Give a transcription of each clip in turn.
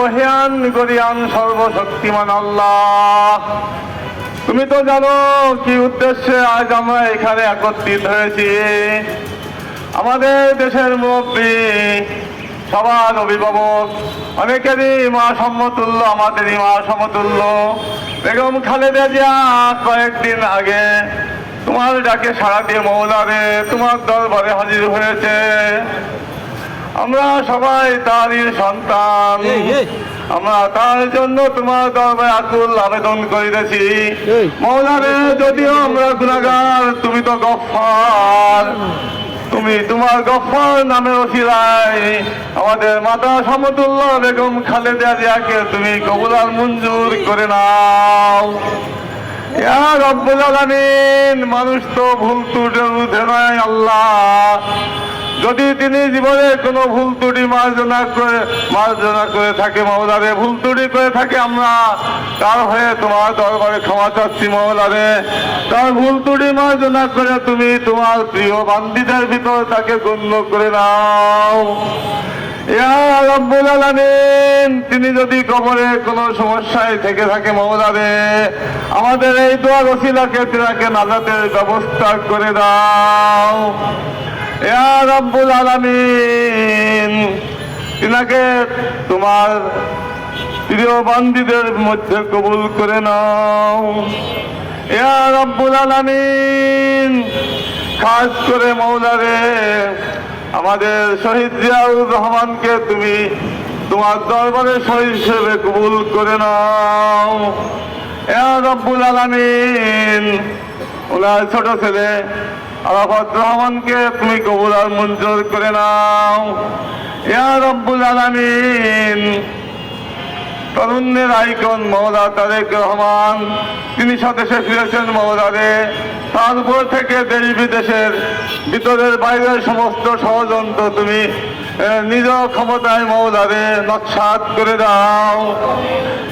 মহিয়ান সর্বশক্তিমান আল্লাহ। তুমি তো জানো কি উদ্দেশ্যে আজ আমরা এখানে একত্রিত হয়েছি। আমাদের দেশের মুরব্বী, সবার অভিভাবক, অনেকেরই মা সমতুল্য, আমাদেরই মা সমতুল্য। বেগম খালেদা জিয়া কয়েকদিন আগে তোমার ডাকে সাড়া দিয়ে মৌলারে তোমার দরবারে হাজির হয়েছে। আমরা সবাই তারই সন্তান। আমরা তার জন্য তোমার দরবারে আকুল আবেদন করিতেছি। মৌলারে যদিও আমরা গুণাগার তুমি তো গফার তুমি তোমার গফার নামে ওসিলায় আমাদের মাতা সমতুল্য বেগম খালেদা জিয়াকে তুমি কবুলার মঞ্জুর করে নাও। মানুষ তো ভুল ত্রুটির ঊর্ধ্বে নয় আল্লাহ। যদি তিনি জীবনে কোনো ভুল ত্রুটি মার্জনা করে মার্জনা করে থাকে মৌলারে ভুল ত্রুটি করে থাকে আমরা, তার হয়ে তোমার দরবারে ক্ষমা চাচ্ছি মৌলারে তার ভুল ত্রুটি মার্জনা করে তুমি তোমার প্রিয় বান্দিদের ভিতর তাকে গণ্য করে নাও। তিনি যদি কবরে কোনো সমস্যায় থেকে থাকে মৌলারে আমাদের এই দোয়া রসিলাকে তিনাকে নাজাতের ব্যবস্থা করে দাও। রব্বুল আলামিন, তিনাকে তোমার প্রিয় বান্দিদের মধ্যে কবুল করে নাও। ইয়া রব্বুল আলামিন, খাস করে মৌলারে আমাদের শহীদ জিয়াউর রহমানকে তুমি তোমার দরবারে শহীদ হিসেবে কবুল করে নাও। রব্বুল আলমিন, ওনার ছোট ছেলে আরাফাত রহমানকে তুমি কবুল আর মঞ্জুর করে নাও। ইয়া রব্বুল আলামিন তরুণের আইকন মহোদা তারেক রহমান। তিনি স্বদেশে ফিরেছেন মহোদারে তার উপর থেকে দেশ বিদেশের ভিতরের বাইরের সমস্ত ষড়যন্ত্র তুমি নিজ ক্ষমতায় মহোদারে নকশাত করে দাও।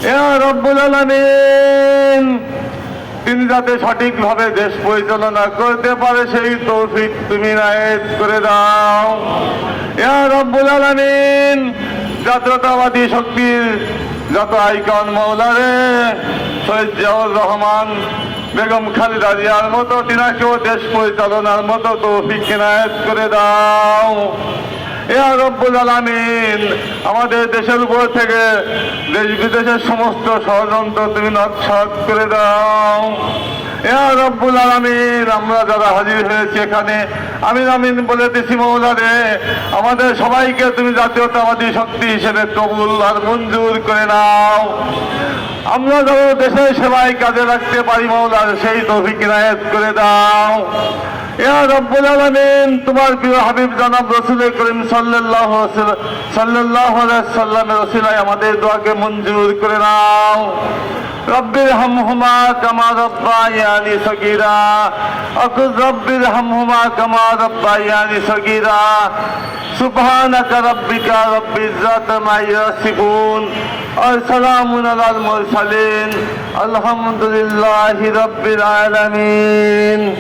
এ, রব্বুল আলামিন! তিনি যাতে সঠিকভাবে দেশ পরিচালনা করতে পারে, সেই তৌফিক তুমি নায়েত করে দাও। ইয়া রব্বুল আলামিন! জাতীয়তাবাদী শক্তির যত আইকন মৌলারে সৈয়দ রহমান, বেগম খালিদা জিয়ার মতো তিনাকেও দেশ পরিচালনার মতো তৌফিক নায়েত করে দাও। ইয়া রব্বুল আলামিন, আমাদের দেশের উপর থেকে দেশ বিদেশের সমস্ত ষড়যন্ত্র তুমি নৎসাত করে দাও। রব্বুল আলামিন, আমরা যারা হাজির হয়েছি এখানে, আমিন আমিন বলে দিছি মৌলারে, আমাদের সবাইকে তুমি জাতীয়তাবাদী শক্তি হিসেবে কবুল আর মঞ্জুর করে নাও। আমরা যেন দেশের সেবায় কাজে রাখতে পারি মৌলার, সেই তৌফিক নায়েত করে দাও। ইয়া রব্বুল আলামিন, তোমার প্রিয় হাবিব জনাব রসুল করিম সাল্লাল্লাহু আলাইহি সাল্লামের ওসিলায় আমাদের দোয়াকে মঞ্জুর করে নাও। رب ارحمهما كما ربياني صغيرا اقول رب ارحمهما كما ربياني صغيرا سبحانك ربك رب العزة ما يصفون والسلام على المرسلين الحمد لله رب العالمين